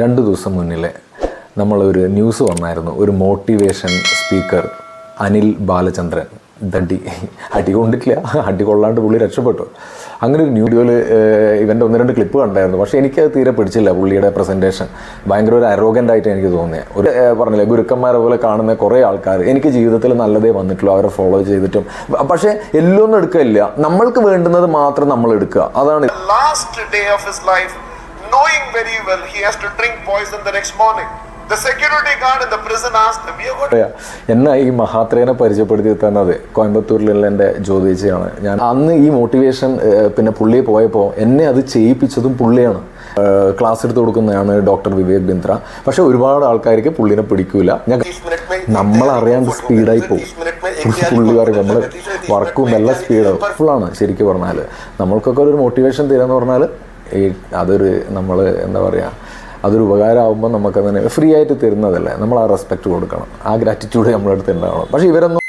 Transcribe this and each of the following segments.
രണ്ട് ദിവസം മുന്നിലെ നമ്മളൊരു ന്യൂസ് വന്നായിരുന്നു. ഒരു മോട്ടിവേഷൻ സ്പീക്കർ അനിൽ ബാലചന്ദ്രൻ. ദണ്ടി അടി കൊണ്ടിട്ടില്ല. അടി കൊള്ളാണ്ട് പുള്ളി രക്ഷപ്പെട്ടു. അങ്ങനെ ഒരു ന്യൂഡിയോയിൽ ഇവന്റെ ഒന്ന് രണ്ട് ക്ലിപ്പ് കണ്ടായിരുന്നു. പക്ഷേ എനിക്കത് തീരെ പിടിച്ചില്ല പുള്ളിയുടെ പ്രസന്റേഷൻ ഭയങ്കര ഒരു അരോഗന്റായിട്ട് എനിക്ക് തോന്നിയത് ഒരു പറഞ്ഞില്ലേ ഗുരുക്കന്മാരെ പോലെ കാണുന്ന കുറേ ആൾക്കാർ എനിക്ക് ജീവിതത്തിൽ നല്ലതേ വന്നിട്ടുള്ളൂ. അവരെ ഫോളോ ചെയ്തിട്ടും. പക്ഷേ എല്ലാം ഒന്നും എടുക്കില്ല നമ്മൾക്ക് വേണ്ടുന്നത് മാത്രം നമ്മൾ എടുക്കുക. അതാണ് last day of his life, knowing very well he has to drink poison the next morning. The security guard in the prison asked him, എന്നെ ഈ മഹാത്രേനെ പരിചയപ്പെടുത്തി തന്നത് കോയമ്പത്തൂരിലുള്ള എന്റെ ജ്യോതിച്ചയാണ് ഞാൻ അന്ന് ഈ മോട്ടിവേഷൻ പിന്നെ പുള്ളിയെ പോയപ്പോൾ എന്നെ അത് ചെയ്യിപ്പിച്ചതും പുള്ളിയാണ്. ക്ലാസ് എടുത്ത് കൊടുക്കുന്നതാണ് ഡോക്ടർ വിവേക് ബിന്ദ്ര. പക്ഷെ ഒരുപാട് ആൾക്കാർക്ക് പുള്ളിനെ പിടിക്കൂല. ഞാൻ നമ്മൾ അറിയാണ്ട് സ്പീഡായി പോകും. പുള്ളി പറയും നമ്മൾ വർക്കും എല്ലാം സ്പീഡാവും ഫുള്ളാണ് ശരിക്കും പറഞ്ഞാൽ നമ്മൾക്കൊക്കെ ഒരു മോട്ടിവേഷൻ തരാന്ന് പറഞ്ഞാൽ ഈ അതൊരു നമ്മൾ എന്താ പറയുക അതൊരു ഉപകാരമാകുമ്പോൾ നമുക്ക് തന്നെ ഫ്രീ ആയിട്ട് തരുന്നതല്ലേ. നമ്മൾ ആ റെസ്പെക്റ്റ് കൊടുക്കണം. ആ ഗ്രാറ്റിറ്റ്യൂഡ് നമ്മുടെ അടുത്ത് ഉണ്ടാവണം. പക്ഷേ ഇവരൊന്നും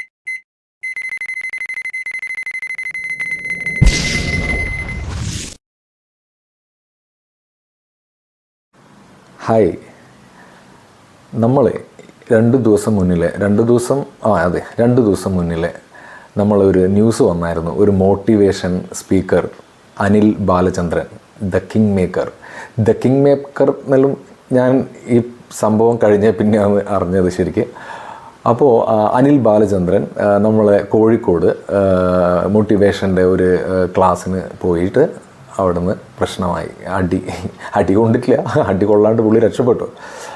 ഹായ് നമ്മൾ രണ്ട് ദിവസം മുന്നിലെ രണ്ട് ദിവസം ആ അതെ രണ്ട് ദിവസം മുന്നിലെ നമ്മളൊരു ന്യൂസ് വന്നായിരുന്നു. ഒരു motivation speaker Anil Balachandran. The king maker the king maker എന്നെല്ലാം ഞാൻ ഈ സംഭവം കഴിഞ്ഞ പിന്നെയാണ് അറിഞ്ഞത് ശരിക്ക്. അപ്പോൾ അനിൽ ബാലചന്ദ്രൻ നമ്മളെ കോഴിക്കോട് മോട്ടിവേഷന്റെ ഒരു ക്ലാസ്സിന് പോയിട്ട് അവിടുന്ന് പ്രശ്നമായി. അടി അടി കൊണ്ടിട്ടില്ല. അടി കൊള്ളാണ്ട് പുള്ളി രക്ഷപ്പെട്ടു.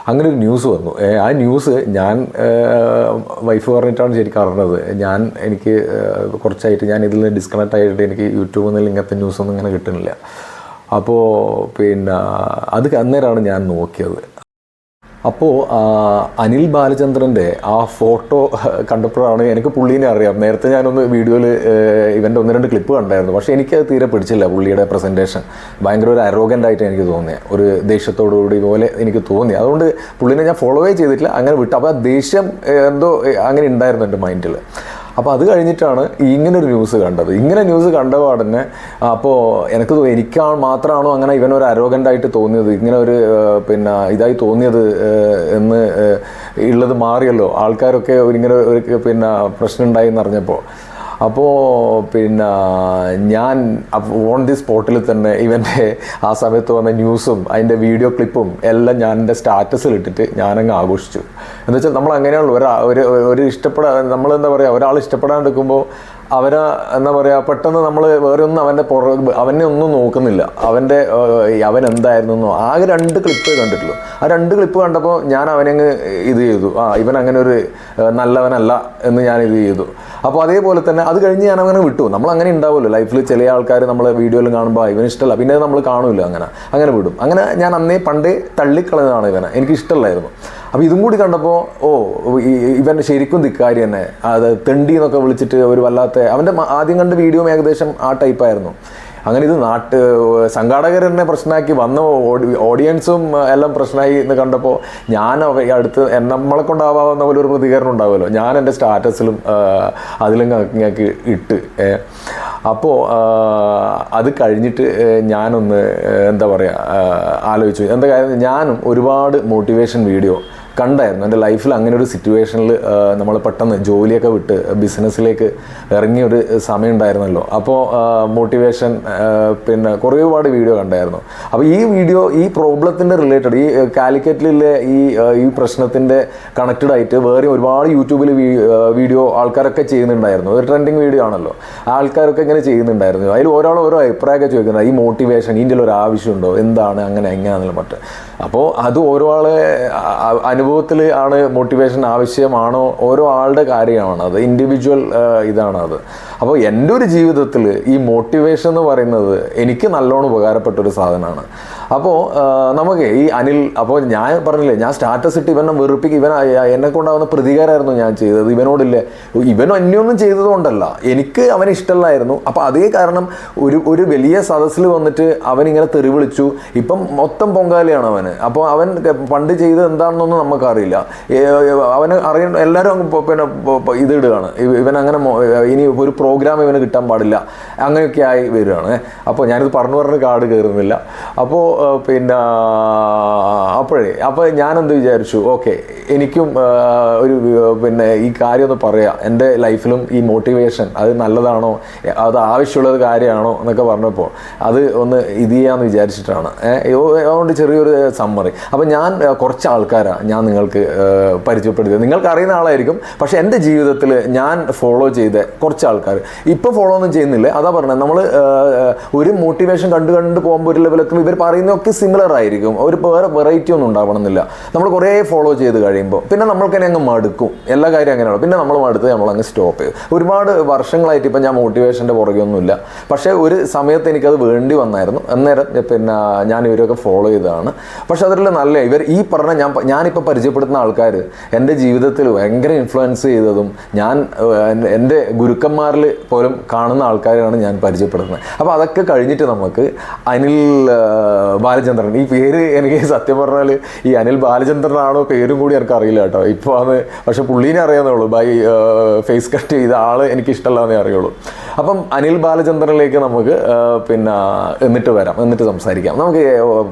അങ്ങനെ ഒരു ന്യൂസ് വന്നു. ആ ന്യൂസ് ഞാൻ വൈഫ് പറഞ്ഞിട്ടാണ് ശരിക്കും അറിഞ്ഞത്. ഞാൻ എനിക്ക് കുറച്ചായിട്ട് ഞാൻ ഇതിൽ നിന്ന് ഡിസ്കണക്ട് ആയിട്ട് എനിക്ക് യൂട്യൂബിൽ നിന്ന് ഇങ്ങനത്തെ ന്യൂസൊന്നും ഇങ്ങനെ കിട്ടുന്നില്ല. അപ്പോൾ പിന്നെ അത് അന്നേരമാണ് ഞാൻ നോക്കിയത്. അപ്പോൾ അനിൽ ബാലചന്ദ്രന്റെ ആ ഫോട്ടോ കണ്ടപ്പോഴാണ് എനിക്ക് പുള്ളീനെ അറിയാം. നേരത്തെ ഞാനൊന്ന് വീഡിയോയിൽ ഇവന്റെ ഒന്ന് രണ്ട് ക്ലിപ്പ് കണ്ടായിരുന്നു. പക്ഷേ എനിക്കത് തീരെ പിടിച്ചില്ല പുള്ളിയുടെ പ്രസന്റേഷൻ ഭയങ്കര ഒരു അരോഗന്റ് ആയിട്ട് എനിക്ക് തോന്നിയത് ഒരു ദേഷ്യത്തോടുകൂടി പോലെ എനിക്ക് തോന്നി. അതുകൊണ്ട് പുള്ളീനെ ഞാൻ ഫോളോവേ ചെയ്തിട്ടില്ല. അങ്ങനെ വിട്ടു. അപ്പോൾ ആ ദേഷ്യം എന്തോ അങ്ങനെ ഉണ്ടായിരുന്നു എന്റെ മൈൻഡിൽ അപ്പോൾ അത് കഴിഞ്ഞിട്ടാണ് ഇങ്ങനെ ഒരു ന്യൂസ് കണ്ടത്. ഇങ്ങനെ ന്യൂസ് കണ്ട പാടന്നെ അപ്പോൾ എനിക്ക് എനിക്ക് മാത്രമാണോ അങ്ങനെ ഇവനൊരു അരോഗന്റായിട്ട് തോന്നിയത് ഇങ്ങനെ ഒരു പിന്നെ ഇതായി തോന്നിയത് എന്ന് ഉള്ളത് മാറിയല്ലോ. ആൾക്കാരൊക്കെ ഇങ്ങനെ ഒരു പിന്നെ പ്രശ്നം ഉണ്ടായി എന്നറിഞ്ഞപ്പോൾ അപ്പോൾ പിന്നെ ഞാൻ ഓൺ ദി സ്പോട്ടിൽ തന്നെ ഇവന്റെ ആ സമയത്ത് വന്ന ന്യൂസും അതിന്റെ വീഡിയോ ക്ലിപ്പും എല്ലാം ഞാൻ എന്റെ സ്റ്റാറ്റസിൽ ഇട്ടിട്ട് ഞാനങ്ങ് ആഘോഷിച്ചു. എന്ന് വെച്ചാൽ നമ്മൾ അങ്ങനെയുള്ള ഒരാ ഒരു ഇഷ്ടപ്പെടാൻ നമ്മൾ എന്താ പറയുക ഒരാൾ ഇഷ്ടപ്പെടാണ്ടിരിക്കുമ്പോൾ അവരെ എന്താ പറയുക പെട്ടെന്ന് നമ്മൾ വേറെ ഒന്നും അവന്റെ പുറ അവനെ ഒന്നും നോക്കുന്നില്ല. അവന്റെ അവൻ എന്തായിരുന്നു ആകെ രണ്ട് ക്ലിപ്പ് കണ്ടിട്ടുള്ളൂ. ആ രണ്ട് ക്ലിപ്പ് കണ്ടപ്പോൾ ഞാൻ അവനങ്ങ് ഇത് ചെയ്തു. ആ ഇവൻ അങ്ങനെ ഒരു നല്ലവനല്ല എന്ന് ഞാൻ ഇത് ചെയ്തു. അപ്പോൾ അതേപോലെ തന്നെ അത് കഴിഞ്ഞ് ഞാൻ അങ്ങനെ വിട്ടു. നമ്മൾ അങ്ങനെ ഉണ്ടാവുമല്ലോ. ലൈഫിൽ ചില ആൾക്കാർ നമ്മൾ വീഡിയോയിൽ കാണുമ്പോൾ ഇവന് ഇഷ്ടമല്ല പിന്നെ നമ്മൾ കാണൂല അങ്ങനെ. അങ്ങനെ വിടും. അങ്ങനെ ഞാൻ അന്നേ പണ്ടേ തള്ളിക്കളഞ്ഞതാണ് ഇവനെ. എനിക്ക് ഇഷ്ടമല്ലായിരുന്നു അപ്പോൾ ഇതും കൂടി കണ്ടപ്പോൾ ഓ ഇവൻ ശരിക്കും ധിക്കാരി തന്നെ. അത് തെണ്ടി എന്നൊക്കെ വിളിച്ചിട്ട് ഒരു വല്ലാത്ത അവന്റെ ആദ്യം കണ്ട വീഡിയോ ഏകദേശം ആ ടൈപ്പായിരുന്നു അങ്ങനെ ഇത് നാട്ട് സംഘാടകർ തന്നെ പ്രശ്നമാക്കി വന്ന ഓഡിയൻസും എല്ലാം പ്രശ്നമായി എന്ന് കണ്ടപ്പോൾ ഞാൻ അടുത്ത് നമ്മളെ കൊണ്ടാവാവുന്ന പോലെ ഒരു പ്രതികരണം ഉണ്ടാവുമല്ലോ. ഞാൻ എന്റെ സ്റ്റാറ്റസിലും അതിലും ഞങ്ങൾക്ക് ഇട്ട് അപ്പോൾ അത് കഴിഞ്ഞിട്ട് ഞാനൊന്ന് എന്താ പറയുക ആലോചിച്ചു. എന്താ കാര്യം? ഞാനും ഒരുപാട് മോട്ടിവേഷൻ വീഡിയോ കണ്ടായിരുന്നു. എന്റെ ലൈഫിൽ അങ്ങനെ ഒരു സിറ്റുവേഷനിൽ നമ്മൾ പെട്ടെന്ന് ജോലിയൊക്കെ വിട്ട് ബിസിനസ്സിലേക്ക് ഇറങ്ങിയ ഒരു സമയം ഉണ്ടായിരുന്നല്ലോ. അപ്പോൾ മോട്ടിവേഷൻ പിന്നെ കുറേ ഒരുപാട് വീഡിയോ കണ്ടായിരുന്നു. അപ്പോൾ ഈ വീഡിയോ ഈ പ്രോബ്ലത്തിന്റെ റിലേറ്റഡ് ഈ കാലിക്കറ്റിലെ ഈ ഈ പ്രശ്നത്തിന്റെ കണക്റ്റഡ് ആയിട്ട് വേറെ ഒരുപാട് യൂട്യൂബിൽ വീഡിയോ ആൾക്കാരൊക്കെ ചെയ്യുന്നുണ്ടായിരുന്നു. ഒരു ട്രെൻഡിങ് വീഡിയോ ആണല്ലോ. ആൾക്കാരൊക്കെ ഇങ്ങനെ ചെയ്യുന്നുണ്ടായിരുന്നു. അതിൽ ഒരാൾ ഓരോ അഭിപ്രായമൊക്കെ ചോദിക്കുന്നത് ഈ മോട്ടിവേഷൻ ഇതിന്റെ ഒരു ആവശ്യമുണ്ടോ? എന്താണ്? അങ്ങനെ എങ്ങനെയാണെന്നുള്ള മറ്റ്. അപ്പോൾ അത് ഓരോ ആളെ അനുഭവത്തിൽ ആണ് മോട്ടിവേഷൻ ആവശ്യമാണോ? ഓരോ ആളുടെ കാര്യമാണ് അത്. ഇൻഡിവിജ്വൽ ഇതാണ് അത്. അപ്പോൾ എന്റെ ഒരു ജീവിതത്തിൽ ഈ മോട്ടിവേഷൻ എന്ന് പറയുന്നത് എനിക്ക് നല്ലോണം ഉപകാരപ്പെട്ട ഒരു സാധനമാണ്. അപ്പോൾ നമുക്ക് ഈ അനിൽ അപ്പോൾ ഞാൻ പറഞ്ഞില്ലേ ഞാൻ സ്റ്റാറ്റസ് ഇട്ട് ഇവനെ വെറുപ്പിക്ക് ഇവൻ എന്നെ കൊണ്ടാവുന്ന പ്രതികാരമായിരുന്നു ഞാൻ ചെയ്തത്. ഇവനോടില്ലേ ഇവൻ അന്യൊന്നും ചെയ്തതുകൊണ്ടല്ല. എനിക്ക് അവൻ ഇഷ്ടമല്ലായിരുന്നു. അപ്പോൾ അതേ കാരണം ഒരു ഒരു വലിയ സദസ്സിൽ വന്നിട്ട് അവൻ ഇങ്ങനെ തെറി വിളിച്ചു. ഇപ്പം മൊത്തം പൊങ്കാലയാണ് അവന്. അപ്പോൾ അവൻ പണ്ട് ചെയ്തത് എന്താണെന്നൊന്നും നമുക്കറിയില്ല. അവന് അറിയ എല്ലാവരും പിന്നെ പൊ- പൊ- ഇത് ഇടുകയാണ് ഇവൻ അങ്ങനെ ഇനി ഒരു പ്രോഗ്രാം ഇവന് കിട്ടാൻ പാടില്ല. അങ്ങനെയൊക്കെ ആയി വരികയാണ്. അപ്പോൾ ഞാനിത് പറഞ്ഞു പറഞ്ഞ് കാട് കയറുന്നില്ല. അപ്പോൾ പിന്നെ അപ്പോഴേ അപ്പോൾ ഞാനെന്ത് വിചാരിച്ചു? ഓക്കെ എനിക്കും ഒരു പിന്നെ ഈ കാര്യം ഒന്ന് പറയാം. എന്റെ ലൈഫിലും ഈ മോട്ടിവേഷൻ അത് നല്ലതാണോ? അത് ആവശ്യമുള്ളത് കാര്യമാണോ? എന്നൊക്കെ പറഞ്ഞപ്പോൾ അത് ഒന്ന് ഇത് ചെയ്യാമെന്ന് വിചാരിച്ചിട്ടാണ്. അതുകൊണ്ട് ചെറിയൊരു സമ്മറി അപ്പോൾ ഞാൻ കുറച്ച് ആൾക്കാരാണ് ഞാൻ നിങ്ങൾക്ക് പരിചയപ്പെടുത്തിയത്. നിങ്ങൾക്ക് അറിയുന്ന ആളായിരിക്കും പക്ഷേ എന്റെ ജീവിതത്തിൽ ഞാൻ ഫോളോ ചെയ്ത കുറച്ച് ആൾക്കാർ. ഇപ്പോൾ ഫോളോ ഒന്നും ചെയ്യുന്നില്ല. അതാ പറഞ്ഞത് നമ്മൾ ഒരു മോട്ടിവേഷൻ കണ്ട് കണ്ട് പോകുമ്പോൾ ഒരു ലെവലെത്തുമ്പോൾ ഇവർ പറയുന്നതൊക്കെ സിമിലർ ആയിരിക്കും. ഒരു വേറെ വെറൈറ്റി ഒന്നും ഉണ്ടാവണമെന്നില്ല. നമ്മൾ കുറേ ഫോളോ ചെയ്ത് കഴിയുമ്പോൾ പിന്നെ നമ്മൾക്ക് തന്നെ അങ്ങ് മടുക്കും. എല്ലാ കാര്യം അങ്ങനെയാണ്. പിന്നെ നമ്മൾ മടുത്ത് നമ്മൾ അങ്ങ് സ്റ്റോപ്പ് ചെയ്തു ഒരുപാട് വർഷങ്ങളായിട്ട് ഇപ്പം ഞാൻ മോട്ടിവേഷന്റെ പുറകെയൊന്നുമില്ല. പക്ഷേ ഒരു സമയത്ത് എനിക്കത് വേണ്ടി വന്നായിരുന്നു. അന്നേരം പിന്നെ ഞാൻ ഇവരൊക്കെ ഫോളോ ചെയ്തതാണ്. പക്ഷേ അതിൽ നല്ല ഇവർ ഈ പറഞ്ഞ ഞാൻ ഞാനിപ്പോൾ പരിചയപ്പെടുത്തുന്ന ആൾക്കാർ എന്റെ ജീവിതത്തിൽ ഭയങ്കര ഇൻഫ്ലുവൻസ് ചെയ്തതും ഞാൻ എന്റെ ഗുരുക്കന്മാരിൽ പോലും കാണുന്ന ആൾക്കാരാണ് ഞാൻ പരിചയപ്പെടുന്നത്. അപ്പോൾ അതൊക്കെ കഴിഞ്ഞിട്ട് നമുക്ക് അനിൽ ബാലചന്ദ്രൻ. ഈ പേര് എനിക്ക് സത്യം പറഞ്ഞാൽ ഈ അനിൽ ബാലചന്ദ്രനാണോ പേരും കൂടി എനിക്ക് അറിയില്ല കേട്ടോ. ഇപ്പോൾ അത് പക്ഷെ പുള്ളീനെ അറിയാവുന്നുള്ളൂ ബൈ ഫേസ് കട്ട് ചെയ്ത ആൾ എനിക്ക് ഇഷ്ടമല്ലാന്നേ അറിയുള്ളൂ. അപ്പം അനിൽ ബാലചന്ദ്രനിലേക്ക് നമുക്ക് പിന്നെ എന്നിട്ട് വരാം. എന്നിട്ട് സംസാരിക്കാം. നമുക്ക്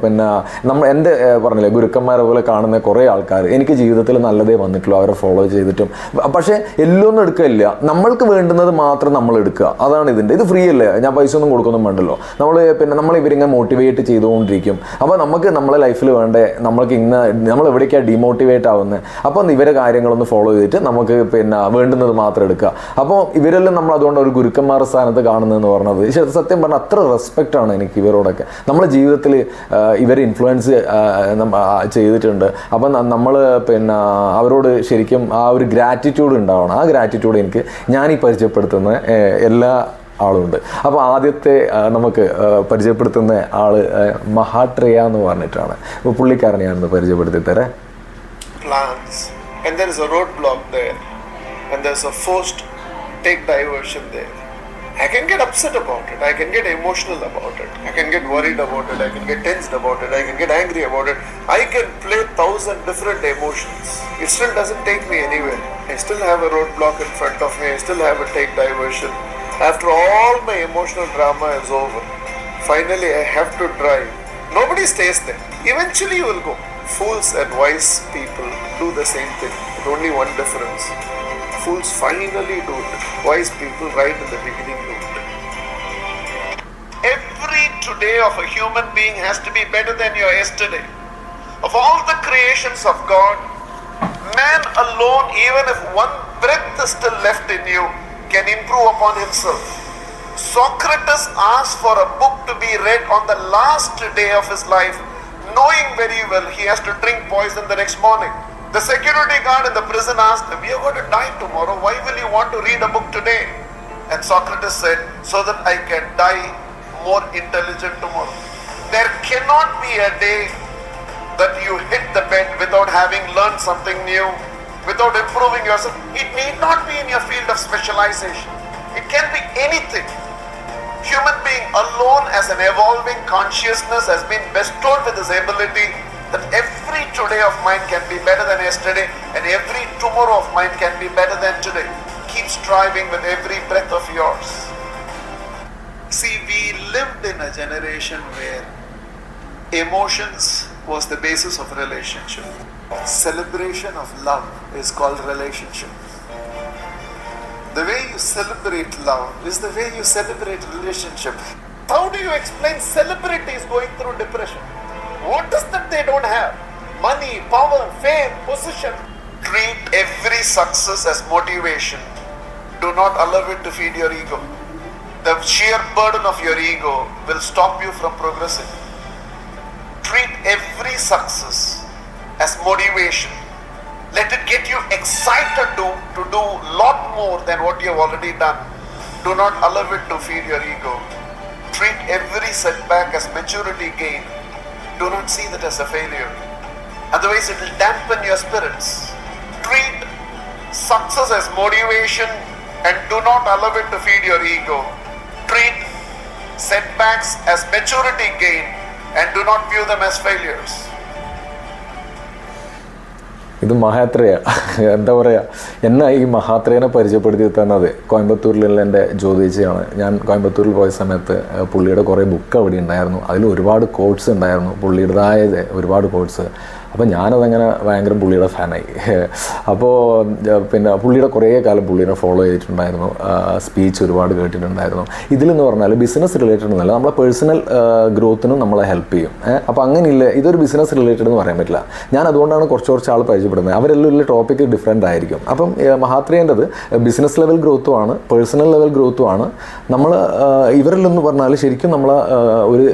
പിന്നെ നമ്മൾ എന്റെ പറഞ്ഞില്ലേ? ഗുരുക്കന്മാരെ പോലെ കാണുന്ന കുറേ ആൾക്കാർ എനിക്ക് ജീവിതത്തിൽ നല്ലതേ വന്നിട്ടുള്ളൂ. അവരെ ഫോളോ ചെയ്തിട്ടും. പക്ഷേ എല്ലൊന്നും എടുക്കില്ല നമ്മൾക്ക് വേണ്ടുന്നത് മാത്രം നമ്മൾ എടുക്കുക. അതാണ് ഇതിന്റെ. ഇത് ഫ്രീ അല്ലേ? ഞാൻ പൈസ ഒന്നും കൊടുക്കൊന്നും വേണ്ടല്ലോ. നമ്മൾ പിന്നെ നമ്മൾ ഇവരിങ്ങനെ മോട്ടിവേറ്റ് ചെയ്തുകൊണ്ടിരിക്കും. അപ്പോൾ നമുക്ക് നമ്മളെ ലൈഫിൽ വേണ്ടേ നമ്മൾക്ക് ഇന്ന് നമ്മൾ എവിടേക്കാണ് ഡിമോട്ടിവേറ്റ് ആവുന്നത് അപ്പോൾ ഇവരെ കാര്യങ്ങളൊന്ന് ഫോളോ ചെയ്തിട്ട് നമുക്ക് പിന്നെ വേണ്ടുന്നത് മാത്രം എടുക്കുക. അപ്പോൾ ഇവരെല്ലാം നമ്മൾ അതുകൊണ്ട് ഒരു ഗുരുക്കന്മാരുടെ സ്ഥാനത്ത് കാണുന്നതെന്ന് പറഞ്ഞത് സത്യം പറഞ്ഞാൽ അത്ര റെസ്പെക്റ്റ് ആണ് എനിക്ക് ഇവരോടൊക്കെ. നമ്മുടെ ജീവിതത്തിൽ ഇവർ ഇൻഫ്ലുവൻസ് ചെയ്തിട്ടുണ്ട്. അപ്പം നമ്മൾ പിന്നെ അവരോട് ശരിക്കും ആ ഒരു ഗ്രാറ്റിറ്റ്യൂഡ് ഉണ്ടാവണം. ആ ഗ്രാറ്റിറ്റ്യൂഡ് എനിക്ക് ഞാൻ ഈ പരിചയപ്പെടുത്തുന്ന എല്ലാ ആളുണ്ട് അപ്പോൾ ആദ്യത്തെ ആ, നമുക്ക് ആ, പരിചയപ്പെടുത്തുന്ന ആള് ആ, മഹാട്രിയ എന്ന് പറഞ്ഞിട്ടാണ് അപ്പോൾ പുള്ളിക്കാരനെ ഞാനൊന്ന് പരിചയപ്പെടുത്തി തരാം plans and there is a roadblock there and there's a forced take diversion there. I can get upset about it. I can get emotional about it. I can get worried about it. I can get tensed about it. I can get angry about it. I can play thousand different emotions. It still doesn't take me anywhere. I still have a roadblock in front of me. I still have a take diversion. After all my emotional drama is over, finally I have to drive. Nobody stays there. Eventually you will go. Fools and wise people do the same thing. With only one difference. Fools finally do it. Wise people right in the beginning do it. Every today of a human being has to be better than your yesterday. Of all the creations of God, man alone, even if one breath is still left in you, can improve upon himself. Socrates asked for a book to be read on the last day of his life, knowing very well he has to drink poison the next morning. The security guard in the prison asked him, We are going to die tomorrow. Why will you want to read a book today? And Socrates said, So that I can die more intelligent tomorrow. There cannot be a day that you hit the bed without having learned something new, without improving yourself. It need not be in your field of specialization, it can be anything. Human being alone as an evolving consciousness has been bestowed with this ability that every today of mine can be better than yesterday and every tomorrow of mine can be better than today. Keep striving with every breath of yours. See, we lived in a generation where emotions was the basis of relationship. Celebration of love is called relationship. The way you celebrate love is the way you celebrate relationship. How do you explain celebrities going through depression? What is that they don't have? Money, power, fame, position. Treat every success as motivation. Do not allow it to feed your ego. The sheer burden of your ego will stop you from progressing. Every success as motivation. Let it get you excited to, to do lot more than what you have already done. Do not allow it to feed your ego. Treat every setback as maturity gain. Do not see that as a failure. Otherwise, it will dampen your spirits. Treat success as motivation and do not allow it to feed your ego. Treat setbacks as maturity gain and do not view them as failures. ഇത് മഹാത്രയ എന്താ പറയുക എന്നെ ഈ മഹാത്രയനെ പരിചയപ്പെടുത്തി തന്നത് കോയമ്പത്തൂരിലുള്ള എന്റെ ജ്യോതിച്ചയാണ് ഞാൻ കോയമ്പത്തൂരിൽ പോയ സമയത്ത് പുള്ളിയുടെ കുറേ ബുക്ക് അവിടെ ഉണ്ടായിരുന്നു. അതിൽ ഒരുപാട് കോഴ്സ് ഉണ്ടായിരുന്നു. പുള്ളിയുടേതായ ഒരുപാട് കോഴ്സ് അപ്പോൾ ഞാനതങ്ങനെ ഭയങ്കര പുള്ളിയുടെ ഫാനായി. അപ്പോൾ പിന്നെ പുള്ളിയുടെ കുറേ കാലം പുള്ളിനെ ഫോളോ ചെയ്തിട്ടുണ്ടായിരുന്നു. സ്പീച്ച് ഒരുപാട് കേട്ടിട്ടുണ്ടായിരുന്നു. ഇതിലെന്ന് പറഞ്ഞാൽ ബിസിനസ് റിലേറ്റഡ് എന്നല്ല നമ്മളെ പേഴ്സണൽ ഗ്രോത്തിനും നമ്മളെ ഹെൽപ്പ് ചെയ്യും. അപ്പോൾ അങ്ങനെയില്ല ഇതൊരു ബിസിനസ് റിലേറ്റഡ് എന്ന് പറയാൻ പറ്റില്ല. ഞാൻ അതുകൊണ്ടാണ് കുറച്ച് കുറച്ച് ആൾ പരിചയപ്പെടുന്നത്. അവരെല്ലാം ഉള്ള ടോപ്പിക്ക് ഡിഫറെന്റ് ആയിരിക്കും. അപ്പം മഹാത്രേന്റെത് ബിസിനസ് ലെവൽ ഗ്രോത്തും ആണ് പേഴ്സണൽ ലെവൽ ഗ്രോത്തും ആണ്. നമ്മൾ ഇവരിലെന്ന് പറഞ്ഞാൽ ശരിക്കും നമ്മളെ ഒരു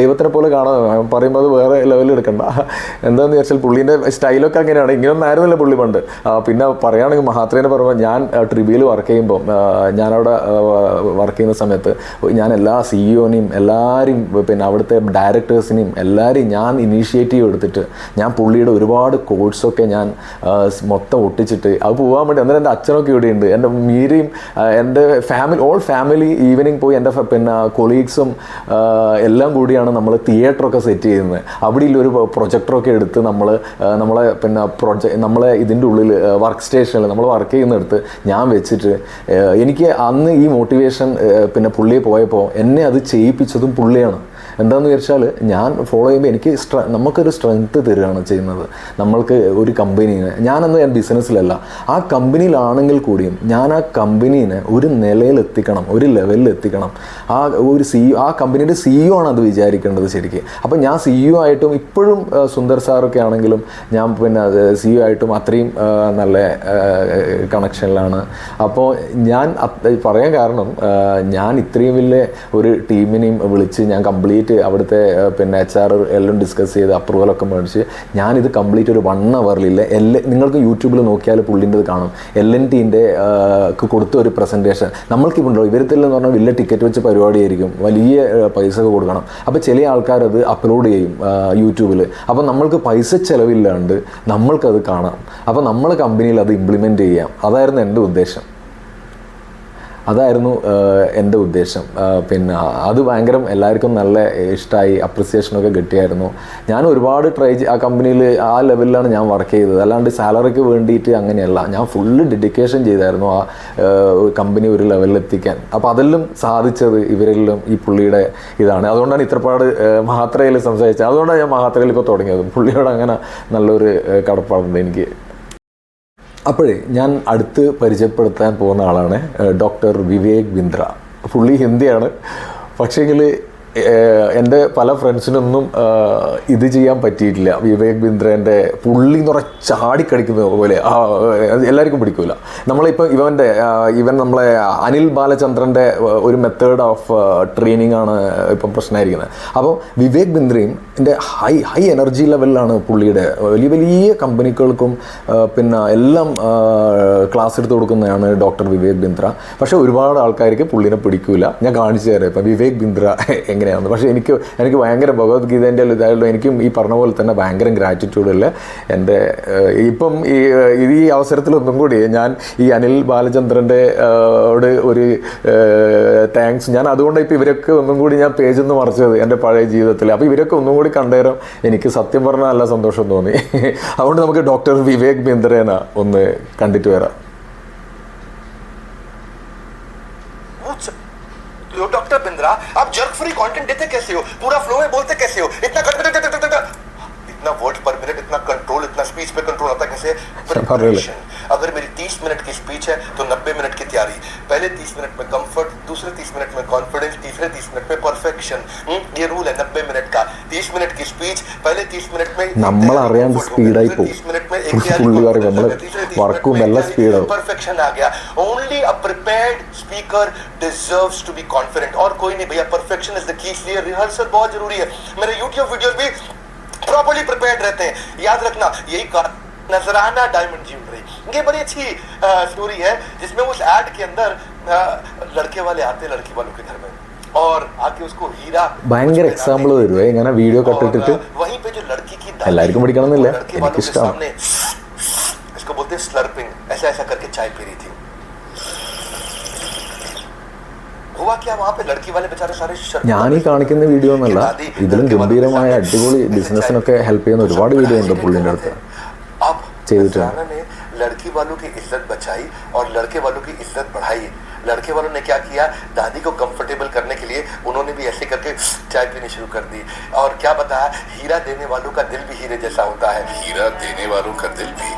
ദൈവത്തിനെ പോലെ കാണാൻ പറയുമ്പോൾ അത് വേറെ ലെവലിൽ എടുക്കണ്ട. എന്താണെന്ന് വെച്ചാൽ പുള്ളീന്റെ സ്റ്റൈലൊക്കെ അങ്ങനെയാണ്. ഇങ്ങനൊന്നും ആയിരുന്നില്ല പുള്ളി പണ്ട്. പിന്നെ പറയുകയാണെങ്കിൽ മഹാത്രേനെ പറയുമ്പോൾ ഞാൻ ട്രിബിയിൽ വർക്ക് ചെയ്യുമ്പോൾ ഞാനവിടെ വർക്ക് ചെയ്യുന്ന സമയത്ത് ഞാൻ എല്ലാ സിഇഒനെയും എല്ലാവരെയും പിന്നെ അവിടുത്തെ ഡയറക്ടേഴ്സിനെയും എല്ലാവരെയും ഞാൻ ഇനീഷ്യേറ്റീവ് എടുത്തിട്ട് ഞാൻ പുള്ളിയുടെ ഒരുപാട് കോഴ്സൊക്കെ ഞാൻ മൊത്തം ഒട്ടിച്ചിട്ട് അത് പോകാൻ വേണ്ടി അന്നേരം എന്റെ അച്ഛനൊക്കെ ഇവിടെയുണ്ട്. എന്റെ മീരയും എന്റെ ഫാമിലി ഓൾ ഫാമിലി ഈവനിങ് പോയി എന്റെ പിന്നെ കൊളീഗ്സും എല്ലാം കൂടിയാണ് നമ്മൾ തിയേറ്ററൊക്കെ സെറ്റ് ചെയ്യുന്നത്. അവിടെ ഒരു പ്രൊജക്ടറൊക്കെ എടുത്ത് നമ്മൾ നമ്മളെ പിന്നെ പ്രൊജക്ട് നമ്മളെ ഇതിന്റെ ഉള്ളിൽ വർക്ക് സ്റ്റേഷനിൽ നമ്മൾ വർക്ക് ചെയ്യുന്നിടത്ത് ഞാൻ വെച്ചിട്ട് എനിക്ക് അന്ന് ഈ മോട്ടിവേഷൻ പിന്നെ പുള്ളിയെ പോയപ്പോൾ എന്നെ അത് ചെയ്യിപ്പിച്ചതും പുള്ളിയാണ്. എന്താണെന്ന് വെച്ചാൽ ഞാൻ ഫോളോ ചെയ്യുമ്പോൾ എനിക്ക് സ്ട്ര നമുക്കൊരു സ്ട്രെങ്ത് തരികയാണ് ചെയ്യുന്നത്. നമ്മൾക്ക് ഒരു കമ്പനീനെ ഞാനെന്ന് ഞാൻ ബിസിനസ്സിലല്ല ആ കമ്പനിയിലാണെങ്കിൽ കൂടിയും ഞാൻ ആ കമ്പനീനെ ഒരു നിലയിൽ എത്തിക്കണം ഒരു ലെവലിൽ എത്തിക്കണം ആ ഒരു സി ആ കമ്പനിയുടെ സിഇഒ ആണ് അത് വിചാരിക്കേണ്ടത് ശരിക്കും. അപ്പം ഞാൻ സിഇഒ ആയിട്ടും ഇപ്പോഴും സുന്ദർ സാറൊക്കെ ആണെങ്കിലും ഞാൻ പിന്നെ സിഇഒ ആയിട്ടും അത്രയും നല്ല കണക്ഷനിലാണ് അപ്പോൾ ഞാൻ പറയാൻ കാരണം ഞാൻ ഇത്രയും വലിയ ഒരു ടീമിനെയും വിളിച്ച് ഞാൻ കംപ്ലീറ്റ് അവിടുത്തെ പിന്നെ എച്ച് ആർ എല്ലാം ഡിസ്കസ് ചെയ്ത് അപ്രൂവലൊക്കെ മേടിച്ച് ഞാനിത് കംപ്ലീറ്റ് ഒരു വൺ അവറിലില്ല എൽ നിങ്ങൾക്ക് യൂട്യൂബിൽ നോക്കിയാൽ പുള്ളിന്റെത് കാണും. എൽ എൻ ടീന്റെ കൊടുത്ത ഒരു പ്രസന്റേഷൻ നമ്മൾക്കിപ്പോൾ ഇവരത്തിൽ എന്ന് പറഞ്ഞാൽ വലിയ ടിക്കറ്റ് വെച്ച് പരിപാടിയായിരിക്കും. വലിയ പൈസ കൊടുക്കണം. അപ്പോൾ ചില ആൾക്കാരത് അപ്ലോഡ് ചെയ്യും യൂട്യൂബിൽ അപ്പോൾ നമ്മൾക്ക് പൈസ ചിലവില്ലാണ്ട് നമ്മൾക്കത് കാണാം. അപ്പോൾ നമ്മൾ കമ്പനിയിൽ അത് ഇംപ്ലിമെന്റ് ചെയ്യാം. അതായിരുന്നു എന്റെ ഉദ്ദേശം. അതായിരുന്നു എന്റെ ഉദ്ദേശം. പിന്നെ അത് ഭയങ്കര എല്ലാവർക്കും നല്ല ഇഷ്ടമായി അപ്രിസിയേഷനൊക്കെ കിട്ടിയായിരുന്നു. ഞാൻ ഒരുപാട് ട്രൈ ആ കമ്പനിയിൽ ആ ലെവലിലാണ് ഞാൻ വർക്ക് ചെയ്തത്. അല്ലാണ്ട് സാലറിക്ക് വേണ്ടിയിട്ട് അങ്ങനെയല്ല. ഞാൻ ഫുള്ള് ഡെഡിക്കേഷൻ ചെയ്തായിരുന്നു ആ കമ്പനി ഒരു ലെവലിൽ എത്തിക്കാൻ. അപ്പോൾ അതെല്ലാം സാധിച്ചത് ഇവരെല്ലാം ഈ പുള്ളിയുടെ ഇതാണ്. അതുകൊണ്ടാണ് ഇത്രപാട് മഹാത്രയിൽ സംസാരിച്ചത്. അതുകൊണ്ടാണ് ഞാൻ മഹാത്രയിൽ ഇപ്പോൾ തുടങ്ങിയത്. പുള്ളിയോട് അങ്ങനെ നല്ലൊരു കടപ്പാടുണ്ട് എനിക്ക്. അപ്പോഴേ ഞാൻ അടുത്ത് പരിചയപ്പെടുത്താൻ പോകുന്ന ആളാണ് ഡോക്ടർ വിവേക് ബിന്ദ്ര. പുള്ളി ഹിന്ദിയാണ്. പക്ഷേങ്കിൽ എന്റെ പല ഫ്രണ്ട്സിനൊന്നും ഇത് ചെയ്യാൻ പറ്റിയിട്ടില്ല. വിവേക് ബിന്ദ്രേന്റെ പുള്ളി എന്ന് പറഞ്ഞാൽ ചാടിക്കടിക്കുന്ന പോലെ എല്ലാവർക്കും പിടിക്കൂല. നമ്മളിപ്പോൾ ഇവന്റെ ഇവൻ നമ്മളെ അനിൽ ബാലചന്ദ്രന്റെ ഒരു മെത്തേഡ് ഓഫ് ട്രെയിനിങ് ആണ് ഇപ്പം പ്രശ്നമായിരിക്കുന്നത്. അപ്പോൾ വിവേക് ബിന്ദ്രയും എന്റെ ഹൈ ഹൈ എനർജി ലെവലിലാണ് പുള്ളിയുടെ. വലിയ വലിയ കമ്പനികൾക്കും പിന്നെ എല്ലാം ക്ലാസ് എടുത്ത് കൊടുക്കുന്നതാണ് ഡോക്ടർ വിവേക് ബിന്ദ്ര. പക്ഷേ ഒരുപാട് ആൾക്കാർക്ക് പുള്ളിനെ പിടിക്കൂല. ഞാൻ കാണിച്ചു തരാം ഇപ്പം വിവേക് ബിന്ദ്ര എങ്ങനെയാണെന്ന് പക്ഷേ എനിക്ക് എനിക്ക് ഭയങ്കര ഭഗവത്ഗീതേന്റെ ഇതായുള്ള എനിക്കും ഈ പറഞ്ഞ പോലെ തന്നെ ഭയങ്കര ഗ്രാറ്റിറ്റ്യൂഡുള്ള എന്റെ ഇപ്പം ഈ ഈ അവസരത്തിലൊന്നും കൂടി ഞാൻ ഈ അനിൽ ബാലചന്ദ്രന്റെ ഓട് ഒരു താങ്ക്സ് ഞാൻ അതുകൊണ്ട് ഇപ്പോൾ ഇവരൊക്കെ ഒന്നും കൂടി ഞാൻ പേജിൽ നിന്ന് മറിച്ചത് എന്റെ പഴയ ജീവിതത്തിൽ അപ്പോൾ ഇവരൊക്കെ ഒന്നും കൂടി കണ്ടേരം എനിക്ക് സത്യം പറഞ്ഞാൽ നല്ല സന്തോഷം തോന്നി. അതുകൊണ്ട് നമുക്ക് ഡോക്ടർ വിവേക് ബിന്ദ്രേന ഒന്ന് കണ്ടിട്ട് വരാം. डॉक्टर बिंद्रा, आप जर्क फ्री कंटेंट देते कैसे हो? पूरा फ्लो में बोलते कैसे हो? इतना इतना वर्ड पर मिनट इतना कंट्रोल इतना स्पीच पे कंट्रोल आता कैसे प्रिपरेशन अगर मेरी 30 मिनट की स्पीच है तो 90 मिनट की तैयारी पहले 30 मिनट में कंफर्ट दूसरे 30 मिनट में कॉन्फिडेंस तीसरे 30 मिनट में परफेक्शन ये रूल है 90 मिनट का 30 मिनट की स्पीच पहले 30 मिनट में നമ്മൾ അറിയാണ്ട് സ്പീഡായി പോകും. 30 मिनट में एक तैयारी പുള്ളി പറയും, confidence നമ്മള് लगे, तीसरे 30 വർക്കും मिनट में എല്ലാം एक speed ആവും. परफेक्शन आ गया only a prepared speaker deserves to be confident और कोई नहीं भैया परफेक्शन इज द की इसलिए रिहर्सल बहुत जरूरी है मेरे यूट्यूब वीडियोस भी प्रॉपर्ली प्रिपेयर्ड रहते हैं याद रखना यही का नजराना डायमंड ज्वेलरी ये बड़ी अच्छी स्टोरी है जिसमें उस एड के अंदर अ, लड़के वाले आते हैं लड़की वालों के घर में और आके उसको हीरा ഭയങ്കര कुछ എക്സാമ്പിൾ पहनाते തരുവേ ഇങ്ങനെ വീഡിയോ और, കട്ടിട്ടിട്ട് अ, वहीं पे जो लड़की की दादी എല്ലാവർക്കും പിടിക്കണമെന്നില്ല. वो लड़के वालों के എനിക്കിഷ്ടമാണ്. सामने इसको बोलते हैं स्लर्पिंग ऐसा ऐसा करके चाय पी रही थी ഞാൻ ഈ കാണിക്കുന്ന വീഡിയോ എന്നല്ല ये दादी ഇതിലും लड़के वालों के ഗംഭീരമായ सामने അടിപൊളി ऐसे ബിസിനസ്സിനൊക്കെ चाय ഹെൽപ്പ് ചെയ്യുന്ന ഒരുപാട് शर्म വീഡിയോ ഉണ്ട് बनाते പുള്ളിൻ്റെ थे। അടുത്ത് अब ചെയ്തിട്ടുണ്ട് राना ने लड़की वालों की इज्जत बचाई और लड़के वालों की इज्जत बढ़ाई लड़के वालों ने क्या किया दादी को कंफर्टेबल करने के लिए उन्होंने भी ऐसे करके चाय पीनी शुरू कर दी और क्या बताया हीरा देने वालों का दिल भी हीरे जैसा होता है हीरा देने वालों का दिल भी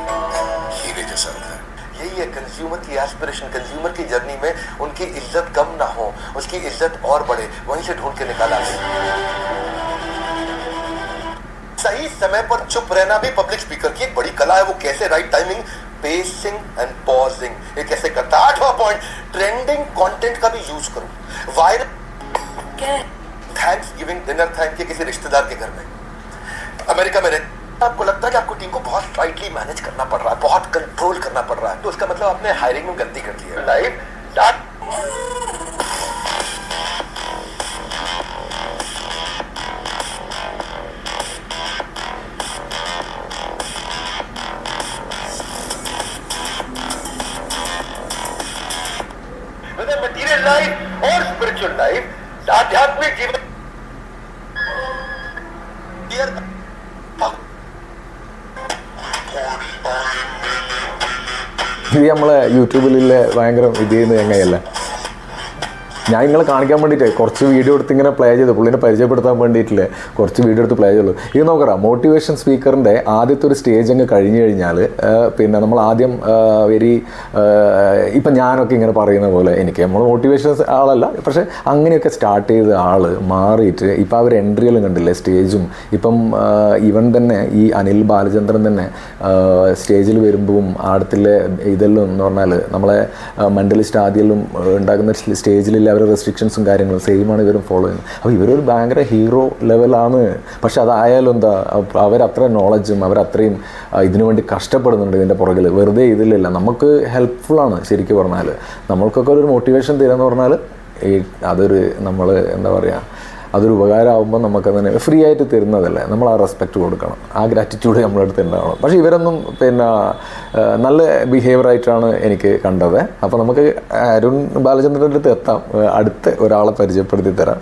हीरे जैसा होता है यही है कंज्यूमर की एस्पिरेशन कंज्यूमर की जर्नी में उनकी इज़्ज़त कम ना हो उसकी इज़्ज़त और बढ़े। वहीं से ढूंढ के निकाला। सही समय पर चुप रहना भी पब्लिक स्पीकर की एक बड़ी कला है। वो कैसे right timing pacing and pausing ये कैसे करता है? आठवां पॉइंट ट्रेंडिंग कंटेंट का भी यूज़ करो। वायर थैंक्स गिविंग डिनर थैंक के किसी रिश्तेदार के घर में। अमेरिका में रहते आपको लगता है कि आपको टीम को बहुत टाइटली मैनेज करना पड़ रहा है, बहुत कंट्रोल करना पड़ रहा है तो उसका मतलब आपने हायरिंग में गलती कर दी है लाइफ मटीरियल लाइफ और स्पिरिचुअल लाइफ आध्यात्मिक जीवन ഇത് നമ്മളെ യൂട്യൂബിലുള്ള ഭയങ്കര ഇത് ചെയ്യുന്നത് എങ്ങനെയല്ല? ഞാൻ നിങ്ങളെ കാണിക്കാൻ വേണ്ടിയിട്ട് കുറച്ച് വീഡിയോ എടുത്ത് ഇങ്ങനെ പ്ലേ ചെയ്തു. പുള്ളിനെ പരിചയപ്പെടുത്താൻ വേണ്ടിയിട്ടില്ലേ? കുറച്ച് വീഡിയോ എടുത്ത് പ്ലേ ചെയ്തുള്ളൂ. ഇത് നോക്കറാം മോട്ടിവേഷൻ സ്പീക്കറിന്റെ ആദ്യത്തെ ഒരു സ്റ്റേജ് അങ്ങ് കഴിഞ്ഞു കഴിഞ്ഞാൽ പിന്നെ നമ്മൾ ആദ്യം വെരി ഇപ്പം ഞാനൊക്കെ ഇങ്ങനെ പറയുന്ന പോലെ എനിക്ക് നമ്മൾ മോട്ടിവേഷൻ ആളല്ല പക്ഷേ അങ്ങനെയൊക്കെ സ്റ്റാർട്ട് ചെയ്ത ആൾ മാറിയിട്ട് ഇപ്പം അവർ എൻട്രികളും കണ്ടില്ലേ സ്റ്റേജും ഇപ്പം ഇവൻ തന്നെ ഈ അനിൽ ബാലചന്ദ്രൻ തന്നെ സ്റ്റേജിൽ വരുമ്പോഴും ആടത്തിലെ ഇതെല്ലാം എന്ന് പറഞ്ഞാൽ നമ്മളെ മെന്റലിസ്റ്റ് ആദ്യം ഉണ്ടാക്കുന്ന സ്റ്റേജിലുള്ള അവരുടെ റെസ്ട്രിക്ഷൻസും കാര്യങ്ങളും സെയിമാണ് ഇവരും ഫോളോ ചെയ്യുന്നത്. അപ്പോൾ ഇവരൊരു ഭയങ്കര ഹീറോ ലെവലാണ് പക്ഷെ അതായാലും എന്താ അവരത്ര നോളജും അവരത്രയും ഇതിനു വേണ്ടി കഷ്ടപ്പെടുന്നുണ്ട് ഇതിന്റെ പുറകിൽ വെറുതെ ഇതിലില്ല. നമുക്ക് ഹെൽപ്ഫുള്ളാണ് ശരിക്കും പറഞ്ഞാൽ നമ്മൾക്കൊക്കെ ഒരു മോട്ടിവേഷൻ തരാമെന്ന് പറഞ്ഞാൽ അതൊരു നമ്മൾ എന്താ പറയുക അതൊരു ഉപകാരമാകുമ്പോൾ നമുക്കതിനെ ഫ്രീ ആയിട്ട് തരുന്നതല്ലേ? നമ്മൾ ആ റെസ്പെക്റ്റ് കൊടുക്കണം. ആ ഗ്രാറ്റിറ്റ്യൂഡ് നമ്മുടെ അടുത്ത് ഉണ്ടാവണം. പക്ഷേ ഇവരൊന്നും പിന്നെ നല്ല ബിഹേവിയറായിട്ടാണ് എനിക്ക് കണ്ടത്. അപ്പോൾ നമുക്ക് അരുൺ ബാലചന്ദ്രന്റെ അടുത്ത് എത്താം. അടുത്ത് ഒരാളെ പരിചയപ്പെടുത്തി തരാം.